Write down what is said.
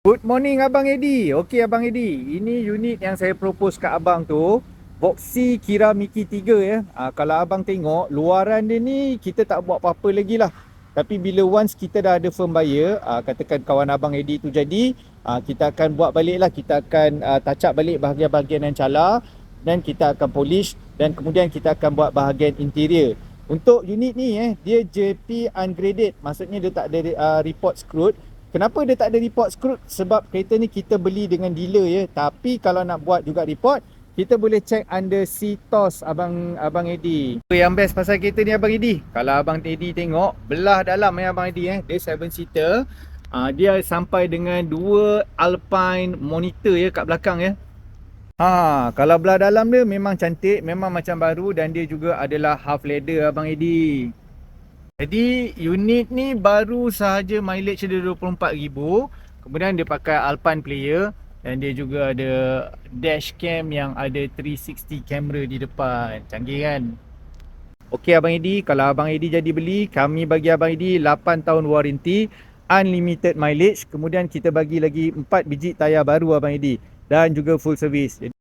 Good morning Abang Edi. Okey Abang Edi, ini unit yang saya propose kat abang tu, Voxy Kira Miki 3 ya. Ha, kalau abang tengok, luaran dia ni kita tak buat apa-apa lagi lah. Tapi bila once kita dah ada firm buyer, ha, katakan kawan abang Edi tu jadi, ha, kita akan buat balik lah. Kita akan uh, touch up balik bahagian-bahagian yang cala dan kita akan polish dan kemudian kita akan buat bahagian interior. Untuk unit ni eh, dia JP ungraded. Maksudnya dia tak ada uh, report screwed. Kenapa dia tak ada report screwed? Sebab kereta ni kita beli dengan dealer ya. Tapi kalau nak buat juga report, kita boleh check under CTOS Abang Abang Edi. Yang best pasal kereta ni Abang Edi. Kalau Abang Edi tengok, belah dalam ya Abang Edi eh. Dia 7 seater. Uh, dia sampai dengan dua Alpine monitor ya kat belakang ya. Ha, kalau belah dalam dia memang cantik, memang macam baru dan dia juga adalah half leather Abang Edi. Jadi unit ni baru sahaja mileage dia 24,000 Kemudian dia pakai Alpine player. Dan dia juga ada dash cam yang ada 360 camera di depan. Canggih kan? Okey Abang Edi, kalau Abang Edi jadi beli Kami bagi Abang Edi 8 tahun warranty Unlimited mileage. Kemudian kita bagi lagi 4 biji tayar baru Abang Edi. Dan juga full service